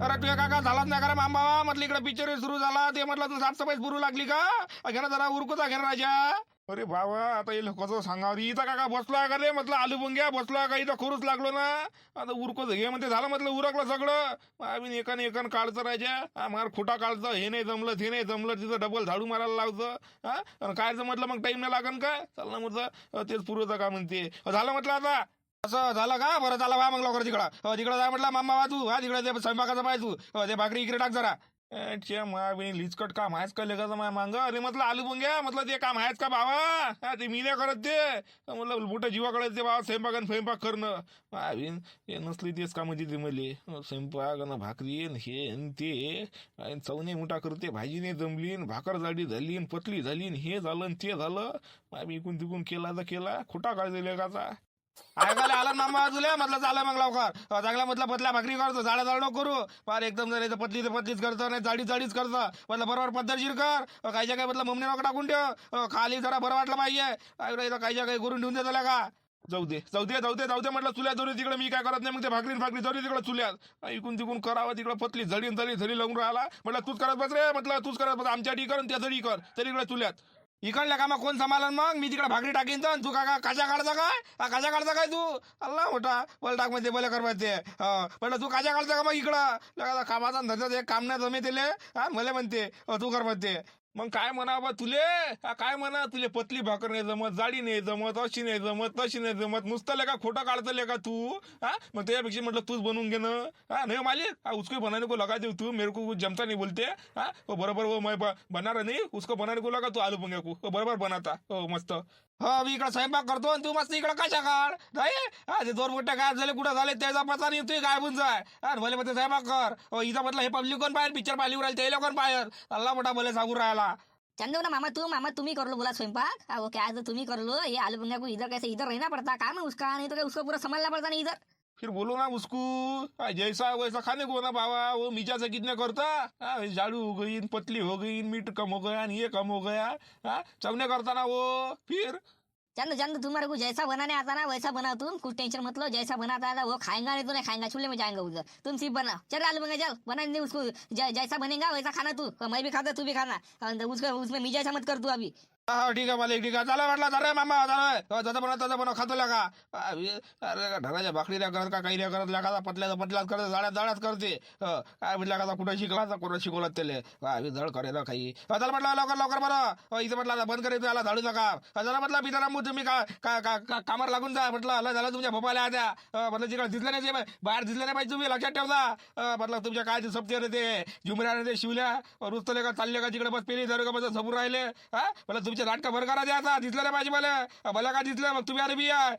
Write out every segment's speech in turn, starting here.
अरे तुझ्या काका झालाच नाही का मामा? म्हटलं इकडे पिक्चर सुरू झाला. ते म्हटलं तू साफसफाई सुरू लागली का? घे जरा उरकुचा घे ना राजा. अरे बाबा आता येईल कसं सांगा इथं काका बसलोय का रे? म्हटलं आलू बुंग्या बसलोय का? इथं खरूच लागलो ना. आता उरकोच घे म्हणते झालं म्हटलं उरकलं सगळं. आम्ही एकाने एकान काढचं राजा. मार खोटा काढचं हे नाही जमलं ते नाही जमलं. तिथं डबल झाडू मारायला लावतं. हा? कायचं म्हटलं मग टाईम नाही लागन का? चाल ना म्हटलं तेच पुरवतं का म्हणते. झालं म्हटलं आता? असं झालं का? बरं झालं वा मग लवकर तिकडं. तिकडं जा म्हटलं मामा वा तू हा तिकडं ते स्वयंपाकाचं पाय तू. ते भाकरी इकडे टाक जरा. चे माय लिचकट काम आहेच का लेखाचं माय मांग? अरे म्हटलं आलू बुंग्या म्हटलं ते काम आहेच का बाबा ते मी नाही करत ते. म्हटलं मोठं जीवाकडे ते बाबा स्वयंपाक आणि स्वयंपाक करणं. मावीन हे नसली तेच कामं तिथे मले. स्वयंपाक आणि भाकरी हे न ते. आणि चवणे मोठा करते भाजी नाही जमली भाकर जाडी झाली पतली झाली हे झालं ते झालं. मामी इकून तिकून केला तर केला. खोटा काळजी लेखाचा ऐकायला आला मामा तुला म्हटलं झालं मग लवकर. चांगला म्हटलं पतला भाकरी करतो झाडा झाड नको करू. फार एकदम जर पतली तर पतलीच करतो नाही जाडी जाडीच करतो. म्हटलं बरोबर पद्धतशीर कर. काहीच्या काही काय म्हटलं मम्मी नको टाकून ठेव. खाली जरा बरं वाटलं पाहिजे. काहीच्या काही करून ठेवून देतो का जाऊ दे जाऊ दे जाऊ दे जाऊ दे म्हटलं चुल्या जोरी तिकडे मी काय करत नाही. मग ते भाकरी भाकरी जोरी तिकडे चुल्यात इकून तिकून करावं तिकडे पतली झडी झडी झडी लावून राहिला. म्हटलं तूच करत बस रे म्हटलं तूच करत बस. आमच्या कर त्या झडी कर तरी इकडे चुल्यात. इकडल्या कामा कोण सांभाळन मग? मी तिकडे भाकरी टाकीन तर. तू का काजा काढता काय? हा, काजा काढता काय तू? अल्ला मोठा बोल टाकमध्ये बोले कर ते. म्हटलं तू काजा काढता का मग इकडं? कामाचा धंदा एक काम नाही जमे तिले हा मला म्हणते तू कर म्हणते मग काय म्हणा बा तुले? हा, काय म्हणा तुले? पतली भाकर नाही जमत जाडी नाही जमत अशी नाही जमत तशी नाही जमत. नुसतं का खोटं काढतं का तू हा? मग त्यापेक्षा म्हटलं तूच बनवून घे ना. हा नाही हो मालिक? हा उसको बनाने को लगा देऊ तू मेरे को कुछ जमता नहीं बोलते. हा? हो, बरोबर हो मैं ब- बना रहा नहीं उसको बनाने को लगा तू आलू पण को. हो, बरोबर बनाता. हो मस्त. हो मी इकडे स्वयंपाक करतो आणि तू मस्त इकडे कशा काढ? नाही? अरे दोन मोठे काय झाले कुठं झाले? त्याचा पता नाही तू काय जाय. अरे भले मध्ये स्वयंपाक कर. इथं म्हटलं हे पब्लिक कोण पाहिजे पिक्चर पाहिली राहील ते कोण पाहिजे अल्ला मोठा भले सांगून राहिला चंदू ना मामा तू मामा तुम्ही करलो बोला स्वयंपाक. ओके आज तुम्ही करलो. हे आलू बुंगा को इधर कैसे इधर रहना पड़ता. काम है उसका? नहीं तो क्या उसको पूरा समजला पड़ता नहीं इधर फिर बोलो ना उसको जैसा वैसा खाने को ना बाबा वो मीठा से कितने करता? झाड़ू हो गई पतली हो गई मीट कम हो गया ये कम हो गया हाँ, करता ना वो फिर? चंद चंद तुम्हारे को जैसा बनाने आता ना वैसा बनाओ तुम कुछ टेंशन मत लो जैसा बनाता आता वो खाएंगा नहीं तो नहीं खाएंगा चूल्हे में जाएगा उधर तुम सिर्फ बनाओ। चल आलू बुंगा चल बना नहीं उसको जैसा बनेगा वैसा खाना तू मैं भी खाता तू भी खाना उसका उसमें मी जैसा मत कर तू अभी। हा ठीक आहे मला ठीक आहे. चला म्हटलं अरे मामा झालं. हो, जसं बनव तसं बनव खातो लागा. अरे ढगाच्या भाकरी भाकरीला करत का काही नाही करत? लागाचा पटल्या पतल्याच करत जाळ्यात जाळ्यात करते. काय म्हटलं का कुठं शिकला तर कोणा शिकवलं त्याले? आम्ही धड करेल काही. चला म्हटलं लवकर लवकर बरं. इथं म्हटलं बंद करायचं याला झाडू काम. चला म्हटलं बिचाराम तुम्ही का का- का- का- कामावर लागून जा. म्हटलं आलं झालं तुमच्या भोपाला आद्या म्हटलं जिकडे दिसलं नाही ते बाहेर दिसलं नाही पाहिजे तुम्ही लक्षात ठेवता. म्हटलं तुमच्या काय ते सप्ते ते? झुमऱ्या ते शिवल्या. रुस्तले का चालले का तिकडे बस पेली धरू का बस समोर राहिले. हा म्हटलं तुमच्या नाटकं भर करा द्यायचा आता. दिसलं नाही पाहिजे मला. मला काय दिसलं? मग तुम्ही अरे बी आहे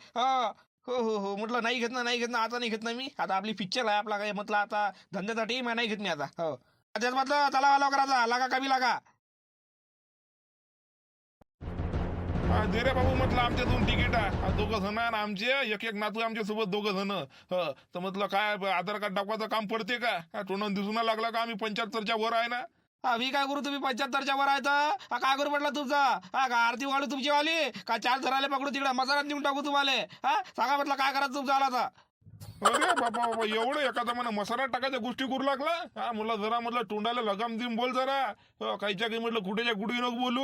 हो हो हो. म्हटलं नाही घेत ना नाही घेत ना आता नाही घेत ना मी. आता आपली पिक्चर आहे आपला काय म्हटलं आता. धंद्यासाठी मी नाही घेत मी आता. हो. त्याच म्हटलं चला लवकर करायचा लागा कमी लागा. दे रे बाबू म्हटलं आमचे दोन तिकीट आहे. दोघं जण आणि आमचे. एक एक नातू आमच्यासोबत दोघं जण. हो. तर म्हटलं काय आधार कार्ड टाकवायचं काम पडते का? हा, दिसून लागलं लागला का? आम्ही पंच्याहत्तरच्या वर आहे ना. हा मी काय करू तुम्ही पंच्याहत्तरच्या वर आहे तर? काय करू म्हटलं तुमचा? हा का आरती वाढू तुमची वाली? का चार धराले पकडू तिकडे? मसाला देऊन टाकू तुम्हाला? हा सांगा म्हटलं काय करायचं तुमचा आला आता अरे बाबा बाबा एवढं एखादा म्हणा मसाला टाकायच्या गोष्टी करू लागला? हा मला जरा म्हटलं तोंडाला लगाम देऊन बोल जरा. काहीच्या काही म्हटलं कुठेच्या कुठे नको बोलू.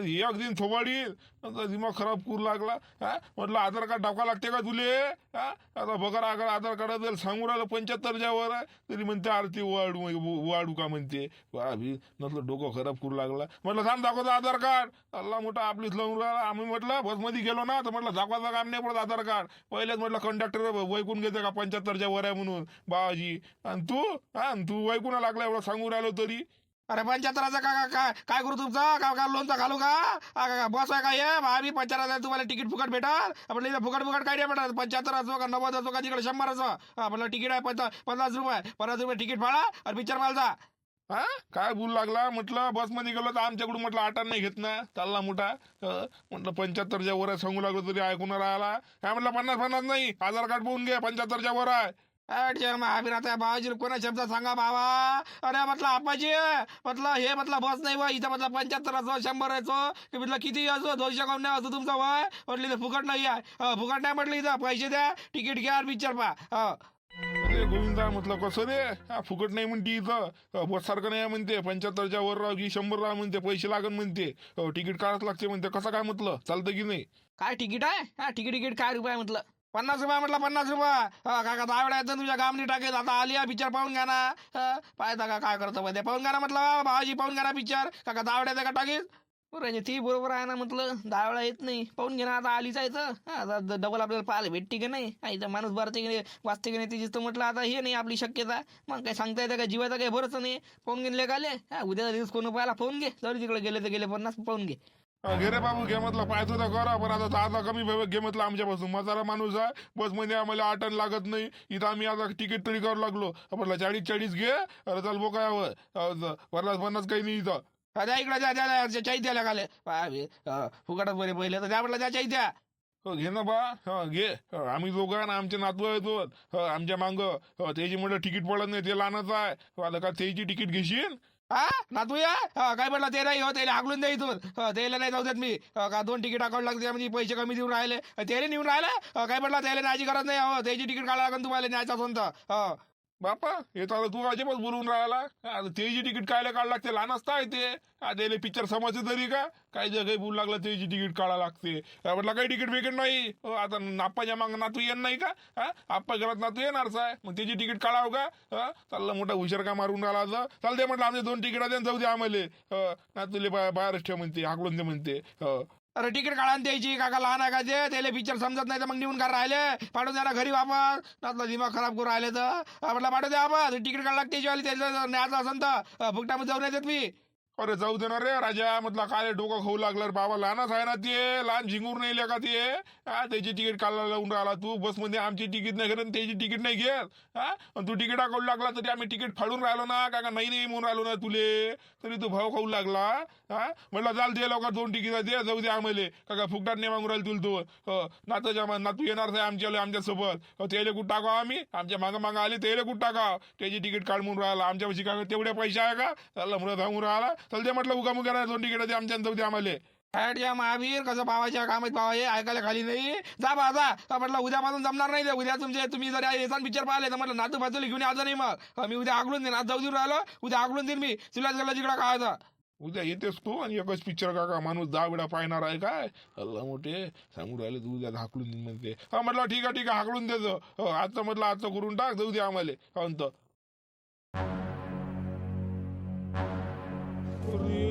एक दिन थोबाडी दिमाग खराब करू लागला. हा म्हटलं आधार कार्ड टाका लागते का तुले? हा आता बघा आधार आधार कार्ड जर सांगू राहिलं पंच्याहत्तरच्या ज्यावर तरी म्हणते आरती वाढू वाढू का म्हणते. वा म्हटलं डोकं खराब करू लागला. म्हटलं थांब दाखवतो आधार कार्ड. अल्ला मोठा आपलीच लावून राहिला. आम्ही म्हटलं बसमध्ये गेलो ना तर म्हटलं दाखवायचं काम नाही पडत आधार कार्ड. पहिलेच म्हटलं कंडक्टर वैकून घेते का पंच्याहत्तरच्या वर आहे म्हणून? बाबाजी. आणि तू? हा आणि तू वैकून लागला एवढं सांगून राहिलो तरी? अरे पंच्याहत्तराचा का काय काय करू तुमचा? का का लोनचा घालू का? बस आहे काय आम्ही पंच्याहत्तर तुम्हाला तिकीट फुकट भेटाल? आपण इथं फुकट फुकट काय नाही भेटत? पंच्याहत्तर असो का नव्वद असो का तिकडे शंभर असो हा म्हटलं तिकीट आहे पंचा पन्नास रुपये. पन्नास रुपये तिकीट फाळा आणि पिक्चर मालचा हा? काय बोल लागला? म्हटलं बसमध्ये गेलो तर आमच्याकडून म्हटलं आटा नाही घेत ना. चालला मोठा. म्हटलं पंच्याहत्तरच्या वर आहे सांगू लागलो तरी ऐकून राहिला. काय म्हटलं पन्नास पन्नास नाही. आधार कार्ड पाहून घे पंच्याहत्तरच्या वर आहे आम्ही राहता कोणा शब्द सांगा बाबा अरे म्हटलं आपाजी म्हटलं हे म्हटलं बस नाही वय. इथं म्हटलं पंच्याहत्तर असो शंभर असो की म्हटलं किती असो दोनशे कोण नाही असो तुमचं वय? म्हटलं फुकट नाही आहे. फुकट नाही म्हटलं इथं. पैसे द्या तिकीट घ्या पिक्चर पा अरे गोविंदा म्हटलं कसं रे? हा फुकट नाही म्हणते इथं. बस सारखं नाही म्हणते. पंच्याहत्तरच्या वर राह की शंभर राह म्हणते. पैसे लागन म्हणते. तिकीट काढावं लागते म्हणते. कसं काय म्हटलं? चालतं की नाही? काय तिकीट आहे? हा तिकीट तिकीट काय रुपये म्हटलं? पन्नास रुपये म्हटलं पन्नास रुपये. काका दहा वेळा येतं तुझ्या गामनी टाकेल. आता आली हा पिक्चर पाहून घ्या ना. पाहता का? काय करतो मध्ये पाहून घ्या ना म्हटलं भावाजी पाहून घ्या ना पिक्चर काका दहा वेळा येतं का टाकेल? बरं म्हणजे ती बरोबर आहे ना म्हटलं दहा वेळा येत नाही. पाहून घे ना आता आलीच आहे तर. आता डबल आपल्याला पाहायला भेटते की नाही? हा, माणूस भरते की नाही वाचते की नाही तिची तर म्हटलं आता हे नाही आपली शक्यता. मग काय सांगता येतं का? जीवायचं काही भरोसा नाही. पाहून घेणले काले हा उद्याचा दिवस कोण पाहायला पाहून घे. जरी तिकडे गेले तर गेले पन्नास पाहून घे. घे रे बाबू घे म्हटलं पाहतो तर करा. पण आता आता कमी घे म्हटलं आमच्यापासून. म्हातारा माणूस आहे. बसमध्ये आम्हाला आटण लागत नाही. इथं आम्ही आता तिकीट तरी करू लागलो. म्हटलं चाळीस चाळीस घे. अरे चाल बोकायावर. पन्नास पन्नास काही नाही इथं. द्या इकडे द्या द्या द्या द्यायला खाले फुकटात बरे पहिले तर द्या म्हटलं द्या द्या हो, घे ना बा. हा घे. हो, आम्ही दोघं ना आमचे नातू आहेत हो. आमच्या मांग. त्याची म्हटलं तिकीट पडत नाही ते लहानच आहे. आता का त्याची तिकीट घेशील हा नातू या काय म्हटलं ते नाही हो त्याला हाकलून द्या इथून. त्याला नाही जाऊ देत मी. का दोन तिकीट अकाउंट लागते म्हणजे पैसे कमी देऊन राहिले. त्याला नेऊन राहिले? काय म्हटलं त्याला न्यायची गरज नाही हो त्याची तिकीट काढा लागेल तुम्हाला न्यायचा असून तर बापा येत तू अजिबात बोलून राहिला. आता त्याची तिकीट कायला काढ लागते? लहान असता आहे ते. पिक्चर समजते तरी का? काय जे काही बोलू लागलं त्याची तिकीट काढा लागते. म्हटलं काही तिकीट बिकीट नाही. हो, आता नाप्पाच्या माग नातू येणार नाही का? हा आप्पा घरात नातू येणारच आहे मग त्याची तिकीट काढाव का? हा चाललं मोठा हुशार का मारून राहिला आता चालते म्हटलं आमचे दोन तिकीट द्या जाऊ दे आम्हाला. नातूले बाहेरच ठेव म्हणते हाकलून दे म्हणते. अरे तिकीट काढा द्यायची काका लहान आहे का ते त्याला पिक्चर समजत नाही तर मग निघून काय राहिले. पाठवून द्या ना घरी वापस. नातला दिमाग खराब करून राहिले तर. म्हटलं पाठवू द्या आपण तिकीट काढ लागते त्याची त्याला न्यायचं असेल तर. फुकटामध्ये जाऊन येतात मी अरे जाऊ दे ना रे राजा म्हटलं काय डोकं खाऊ लागलं रे बाबा. लहानच आहे ना ते. लहान झिंगूर नाही का ते. हा त्याची तिकीट काढायला लावून राहिला तू. बसमध्ये आमची तिकीट नाही घेत आणि त्याची तिकीट नाही घेत. हा आणि तू तिकीट काढू लागला तरी आम्ही तिकीट फाडून राहिलो ना. का का नाही नाही म्हणून राहिलो ना तुले. तरी तू भाव खाऊ लागला. हा म्हटलं चाल दे लवकर दोन तिकीट दे जाऊ दे आम्हाला. का फुकटात नाही मागून राहिल तुला तू. हो, नाताच्या नातू येणार आहे आमच्या आमच्यासोबत. हो, त्याला कुठं टाकाव आम्ही? आमच्या मागं मागं आले त्याला कुठं टाकाव? त्याची तिकीट काढ म्हणून राहिला. आमच्यापाशी काय तेवढे पैसे आहे का? चालला म्हणून सांगून राहिला. चल ते म्हटलं उगा मुगा दोन तिकीट दे आमच्या जाऊ दे आम्हाला. या महावीर कसं पावायच्या कामात पावाये ऐकायला खाली नाही. जा बा जा. तर म्हटलं उद्यापासून जमणार नाही. उद्या तुमचे तुम्ही जर येसान पिक्चर पाहिले तर म्हटलं नातू बाजूला घेऊन यायचं नाही मग. हा, मी उद्या आगळून देईन. आज जाऊ देऊन राहिलो उद्या आगळून देईन मी. तुला गेला तिकडं काय आता उद्या येतेस तू आणि एकच पिक्चर का का माणूस दहा वेळा पाहणार आहे काय? अल्ला मोठे सांगून राहिले तू उद्या हाकलून म्हणते. हा म्हटलं ठीक आहे ठीक आहे हाकलून देतो हो आजचं म्हटलं आजचं करून टाक जाऊ दे आम्हाला. काहून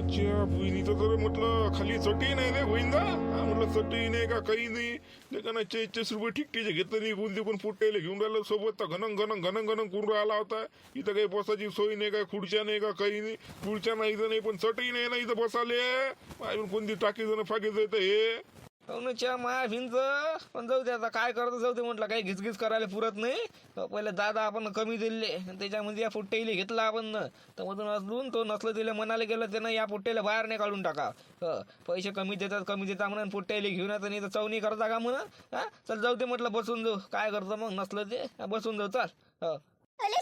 तर च्या बहिणीचं तर म्हटलं. खाली चटई नाही रे बहिणीचा हा म्हटलं चटई नाही का काही नाही. त्याच्यानं चाळीस रुपये ठिकठीचे घेतलं नाही कोणते कोण फुटायला घेऊन राहिलं. सोबत तर घनंग घनंग घनंग घनंग करून राहिला होता. इथं काही बसायची सोय नाही का खुर्च्या नाही का काही नाही. खुर्च्या नाही इथं नाही पण चटई नाही ना इथं बसाले अजून कोणती टाकी जण फाकी जायचं हे. च्या माया भिंच पण जाऊ दे आता काय करतो जाऊ दे म्हटलं काही घिसघिस करायला पुरत नाही. तर पहिले दादा आपण कमी दिले त्याच्यामध्ये या फुट्टेली घेतला आपण. तर मधून अजून तो नसलं दिलं मनाला गेलं त्यानं या फुट्टेला बाहेर नाही काढून टाका. हं, पैसे कमी देतात कमी देतात म्हणून फुट्टेली घेऊन येतात नाही तर चवणी करता का म्हणून? हा? चल जाऊ दे म्हटलं बसून जाऊ. काय करतो मग? नसलं ते बसून जाऊ चाल. हो अले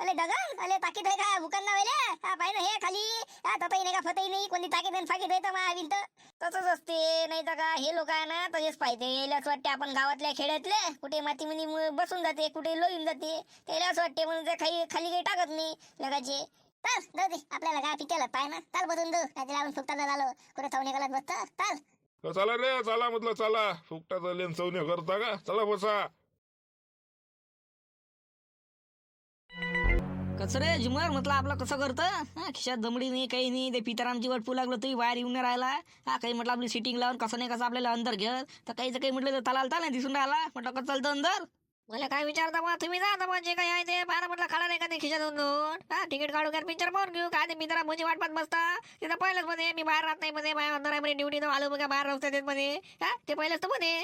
अले दगन अले ताकीद आहे का? बुकांना वेल्या हा पाहिजे हे खाली. हा तताई नाही का फतही नाही कोणती ताकीद आहे फाकीद आहे तर मा विंत तसंच असते. नाही तर का हे लोक आहे ना तसेच पाहिजे यायला असं वाटते आपण गावातल्या खेड्यातले कुठे मातीमध्ये बसून जाते कुठे लोळून जाते. त्याला असं वाटते म्हणून ते खाली खाली काही टाकत नाही लगाचे. चल जाऊ दे. आपल्याला काय पिक्चर पाय ना. चाल बसून जाऊ. नाही आपण फुकटाला झालो कुठे चवणे गलत बसतं? चाल. चला रे चला म्हटलं चला. फुकटाचा चालेल सवने करता का? चला बसा. कसं रे म्हटलं आपलं कसं करतं? हा खिशात दमडी नाही काही नाही ते पितरामची वाट पू लागलं तरी बाहेर येऊन राहिला. हा काही म्हटलं आपली सिटिंग लावून कसं नाही कसं आपल्याला अंदर घेत तर काहीच काही म्हटलं तर तलाल नाही दिसून राहिला. म्हटलं कसं चालतं अंदर? मला काय विचारता बा तुम्ही जा मग जे काही आहे ते पाहा म्हटलं खाला नाही का ते खिशात दोन हा तिकीट काढू का पिक्चर पाहून घेऊ. काय ते मित्रा म्हणजे वाट पाहत बसता तिथं पहिलंच मध्ये मी बाहेर राहत नाही मध्ये माझ्या अंदर आहे ड्युटी आलो बघा बाहेर रस्त्यात मध्ये हा ते पहिलंच तर मध्ये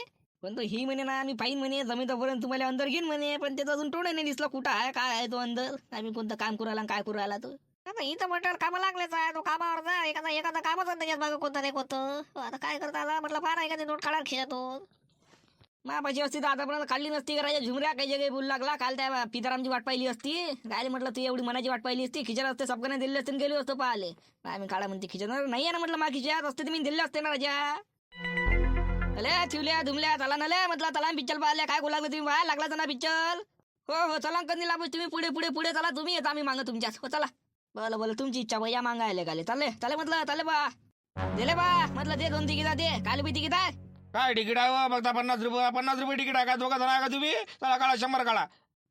पण तो ही म्हणे ना आम्ही पाहिन म्हणे जमितापर्यंत तुम्हाला अंदर घेईन म्हणे पण त्याचं अजून टोळं नाही दिसलं. कुठं आहे काय आहे तो अंदर? आम्ही कोणतं काम करू राहिला काय करू राहिला तो? आता इथं म्हटलं कामं लागलेच आहे तो कामावर जा. एखादा एखादा कामच त्याच्यात मागं कोणता नाही कोणतं. आता काय करता आला? म्हटलं फार आहे का ते नोट काढा खेळतो मापाची असती तर आतापर्यंत काढली नसती का राजा झुमऱ्या काही जगे बोलू लागला. काल त्या पितारामची वाट पाहिली असती. काय म्हटलं तू एवढी मनाची वाट पाहिली असती. खिचर असते सबकाने दिले असते गेलो असतो पाहिले आम्ही काळा म्हणते खिचत नाही आहे ना म्हटलं मा खिच्यात असते मी दिले असते ना राजा. अले चिवल्या धुमल्या चला नल्या म्हटलं चला पिक्चर पाहिल्या काय बोलागलं तुम्ही बाहेर लागला ना पिक्चर? हो हो चला कंदील आपण तुम्ही पुढे पुढे पुढे चला तुम्ही येता आम्ही मागं तुमच्याच हो चला. बोला बोल तुमची इच्छा भैया मागायला गाले चालले चाले म्हटलं चाले बा. दिले बा म्हटलं ते दोन तिकीट दे. काल बी तिकीट आहे? काय तिकीट आहे हो? बघता पन्नास रुपये पन्नास रुपये तिकीट आहे का? दोघं जण आहे का तुम्ही? चला काढा शंभर काढा.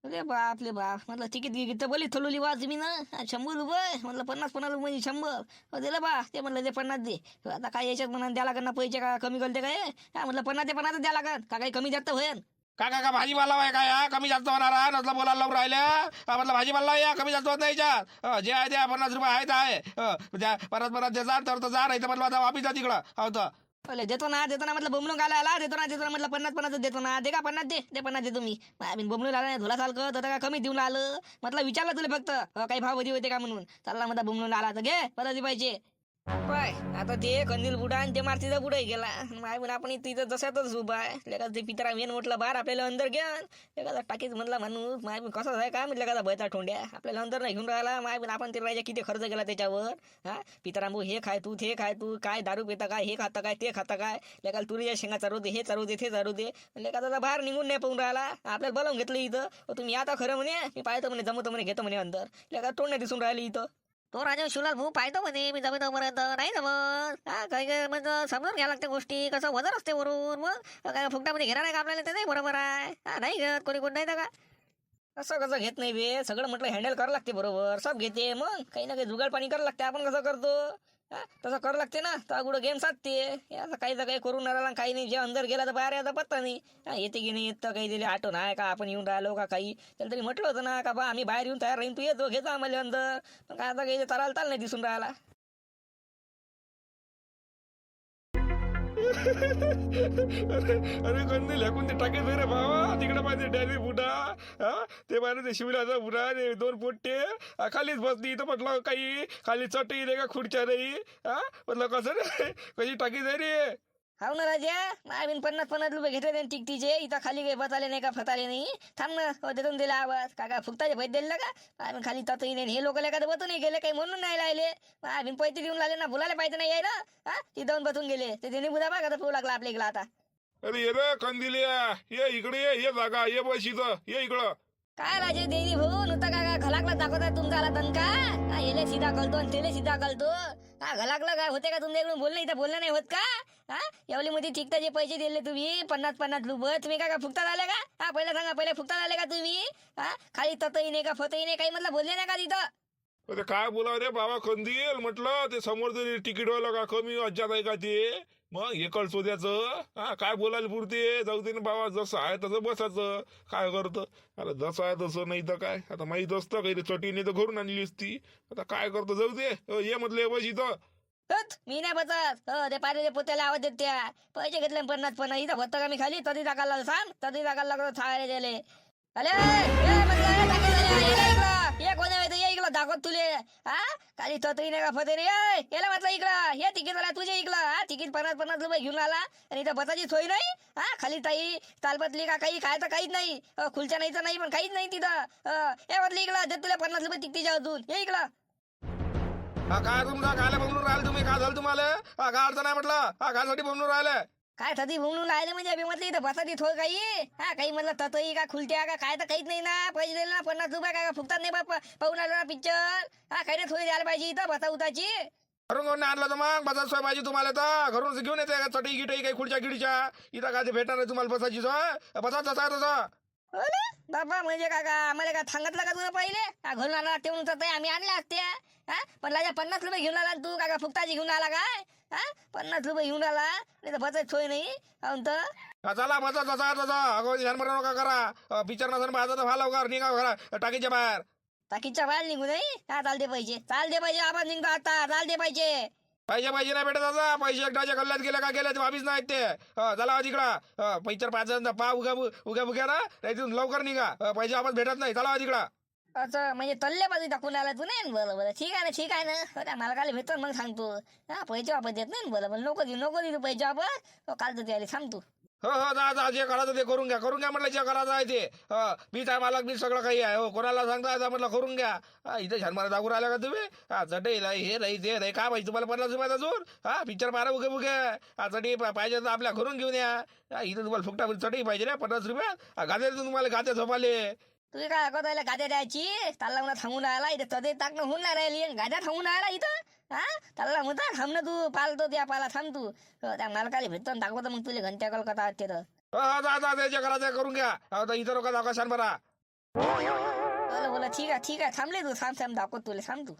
अरे बाप रे बाप. म्हटलं तिकीट गिकीट तर बोली थोडली वा तुम्ही ना. शंभर रुपये. म्हटलं पन्नास पन्नास रुपये म्हणजे शंभर. हो, दिलं बा. ते म्हटलं ते पन्नास दे. आता काय याच्यात म्हणा द्या लागत ना पैसे का कमी करते काय? हा म्हटलं पन्नास ते पन्नास द्या लागत का काही कमी जास्त होईल का का का भाजीपाला आहे काय हा? कमी जास्त होणार आहे नसलं बोलायला लावून राहिल्या? म्हटलं भाजीपाला या? कमी जास्त होत नाही याच्यात. जे आहे ते पन्नास रुपये आहे तर आहे. हं, परत परत ते जा तर तर जा नाही तर म्हटलं आता वापिस जा तिकडं. हो तर देतो ना देतो ना म्हटलं बमलून घाला आला देतो ना देतो ना म्हटलं पन्नास पन्नास देतो ना दे का पन्नास दे दे पन्नास देतो मी बिन बमलून आला नाही धुला सारखं तर का कमी देऊन आलं म्हटलं विचारलं तुला फक्त. हो, काही भाव होते का म्हणून? चालला म्हटलं बमलून आला तर घे परत पाहिजे पाय आता ते कंदील बुडा आणि ते मारतीचा बुडाही गेला. माय पण आपण इथं इथं जशातच उभा आहे. लेका ते पितरा मेन म्हटलं बाहेर आपल्याला अंदर घ्या. एखादा टाकीच म्हणला माणूस माय पण कसा आहे काय म्हटलं एखादा बैता ठोंड्या. आपल्याला अंदर नाही घेऊन राहिला. माय पण आपण ते राजा किती खर्च केला त्याच्यावर? हा? पितरांबू हे खाय तू ते खाय तू काय दारू पिता काय हे खाता काय ते खाता काय? लेकाल तुरीच्या शेंगा चालू दे हे चालू दे ते चालू दे. लेका दादा बाहेर निघून नाही पाहून राहिला. आपल्याला बोलावून घेतलं इथं. तुम्ही आता खरं म्हणे मी पाहतो म्हणे जमतो म्हणे घेतो म्हणे अंदर. लेका तोंड नाही दिसून राहिली इथं. तो राजा शिवलाल भाऊ पाहतो म्हणे मी जमेतो पर्यंत नाही जमत. हा काही काही म्हणजे समजून घ्यायला लागते गोष्टी कसं वजन असते वरून मग काय फुकटामध्ये घेणार आहे का आपल्याला ते नाही बरोबर आहे. हा नाही घेत कोणी कोण नाही तर का? कसं कसं घेत नाही बे सगळं म्हटलं हँडल करावं लागते बरोबर सब घेते मग काही ना काही जुगाड पाणी करावं लागते आपण कसं करतो? हा तसं करावं लागते ना. तर कुठं गेम साधते हे असं काही तर काही करून राहिला काही नाही. जे अंदर गेला तर बाहेर याचा पत्ता नाही. हा येते की नाही? येत काही दिले आठवण आहे का? आपण येऊन राहिलो का काही? त्याला तरी म्हटलं होतं ना का बा आम्ही बाहेर येऊन तयार राहीन. तू येतो घेतो आम्हाला अंदर. पण काय आता काही चालायला ताल नाही दिसून राहिला. अरे अरे कंदील ह्याकून ते टाकेल रे भावा. तिकडे पाहिजे डॅरी बुडा. हा? ते पाहिजे ते शिवराचा बुडा. ते दोन पोट्टे खालीच बसली इथं म्हटलं काही खाली चटई रे का खुर्च्या रे हा? म्हटलं कसं रे? कशी टाकी जाय रे हाव ना राजा मायबीन पन्नास पन्नास रुपये घेतले त्यांनी टिकटीचे इथं खाली काही बसाले नाही का फताले नाही? थांब ना हो देतून दिला आवाज. काका फुकताचे पैसे दिले का? मायबीन खाली ततही नाही हे लोक लेका बसून नाही गेले काही म्हणून नाही राहिले. मायबीन पैसे देऊन लागले ना बोलायला पाहिजे नाही ना? हा? ती जाऊन बसून गेले. ते त्यांनी बुधा बघा आता लागला आपल्या इकडं आता. अरे ये रे कंदील ये इकडे ये ये जागा ये बस इथं ये इकडं. काय राजे देवी हो, भाऊ नुसतं का घलाकला दाखवताय तुमचा आला दणका हा सीधा कळतो आणि तेले सीधा कळतो. का घलाकला काय होते का तुमच्या इकडून बोलणं इथं बोलणं नाही होत का? हा एवढी मध्ये ठिकताचे पैसे दिले तुम्ही पन्नास पन्नास लुब तुम्ही काय का फुकता आले का? हा पहिला सांगा पहिले फुकता आले का तुम्ही? हा खाली ततही नाही का फतही नाही काही म्हटलं बोलले नाही का तिथं? अरे काय बोला रे बाबा कंदील म्हटलं ते समोर तरी तिकीट व्हायला का कमी अज्जात आहे का ते? मग एकल कळसोद्याचं हा काय बोलायला पुरते जाऊ दे ना बाबा जसं आहे तसं बसायचं. काय करतं? अरे जसं आहे तसं नाही तर काय? आता माहीत असतं काही चटीने तर घरून आणली असती. आता काय करतो? जाऊ दे. अ, ये म्हटलं बस इथं. हट, मी नाही बसत. हो ते पाहिजे पोत्याला आवाज देत त्या. पैसे घेतले पन्नास पन्नास इथं होतं का मी खाली? तरी टाकायला सांग. तरी टाकायला लागलो थाळे दिले. अरे ये म्हटलं, झाले, ये इकडं. ये कोण आहे दाखवत तुले. हा? खाली ततही नाही का फते रे याला म्हटलं इकडं. हे तिकीट आला तुझे इकडं. हा तिकीट पन्नास पन्नास रुपये घेऊन आला. आणि इथं बसायची सोय नाही. हा खाली ताई तालपतली का काही खायचं काहीच नाही. अ, खुलच्या नाहीचं नाही पण काहीच नाही तिथं. हे म्हटलं इकडं देत तुला पन्नास रुपये तिकटीच्या अजून हे इकडं. हा काय तुमचा काय बनवून राहिले तुम्ही? काय झालं तुम्हाला? हा काय अडचण आहे म्हटलं? हा कायसाठी बनवून राहिले. काय थती भुंगून राहिले म्हणजे अभि म्हटलं इथं बसा थोड काही? हा काही म्हटलं ततई का खुलत्या का काय तर काहीच नाही ना पैसे दिले ना पन्नास रुपये काय का फुकतात नाही बाप पाहून आलो ना पिक्चर हा काही थोडी द्यायला पाहिजे इथं बसा उताची. घरून कोणी आणलं तर मग? बसा सोय पाहिजे तुम्हाला तर. घरून घेऊन येते का? चटई गिटई काही खुर्च्या गिडीच्या? इथं काय ते भेटणार तुम्हाला बसायची सोय? बसा तसा तसा. बाबा म्हणजे काका आम्हाला काय सांगितलं का तुला पहिले? हा घरून आणला लागते म्हणून तर आम्ही आणल्या असत्या हा? पण लाजा पन्नास रुपये घेऊन आला तू काका फुकताची घेऊन आला काय? हा? पन्नास रुपये घेऊन आला नाही तर बसायची सोय नाही काहून तर? चला तसा आहे तसा अगो ध्यान बरं नका करा. पिक्चर नसेल पाहायचं तर व्हा लवकर निघा घरा टाकीच्या बाहेर. टाकीच्या बाहेर निघू नाही? हा चालते पाहिजे चालते पाहिजे आपण निघतो आता. चालते पाहिजे पैसे पाहिजे नाही भेटत आता पैसे एकटाच्या गल्ल्यात गेले का गेले वापीस नाही ते. चला तिकडा. तिकडं पाच पाहायचं पा उगा उगा उगा ना. तिथून लवकर निघा. पैसे वापस भेटत नाही. चला हो तिकडा. असं म्हणजे तल्ले बाजू दाखवून आला तू नाही? बरं बरं. ठीक आहे ना ठीक आहे ना. हो त्या मालकाला भेटतो मग सांगतो. हा पैसे वापस देत नाही बरं. बरं नको देऊ नको देऊ पैसे वापस. काल तर त्याला सांगतो हो हो जा जा जे करायचं ते करून घ्या. करून घ्या म्हटलं जे करायचं आहे ते. हो मीच आहे मालक मी सगळं काही आहे. हो कोणाला सांगता जा म्हटलं करून घ्या. हा इथं छानमारा दाखवून राहिला का तुम्ही? हा चटई नाही हे नाही ते नाही काय पाहिजे तुम्हाला पन्नास रुपयाचा अजून हा पिक्चर मारा उगे उगे हा चटई पा- पाहिजे तर आपल्या घरून घेऊन या. हा, इथं तुम्हाला फुकटा चटई पाहिजे ना पन्नास रुपयात. हा तुम्हाला गाद्या झोपाले तुम्ही काय ऐकत राहिला गाद्या द्यायची? त्याला म्हणा थांबून राहिला इथे तदे टाकणं होऊन नाही राहिली. गाद्या थांबून राहिला इथं. हा? त्याला म्हणता थांब ना तू पालतो त्या पाला थांब तू. हो, त्या मालकाला भेटतो आणि दाखवतो मग तुला घंट्या तिथं. हा, जा जा त्याच्या करायचं करून घ्या. आता इथं लोक दाखवा शान बरा बोला बोला ठीक आहे ठीक आहे. थांबले तू थांब थांब दाखवतो तुला थांब तू.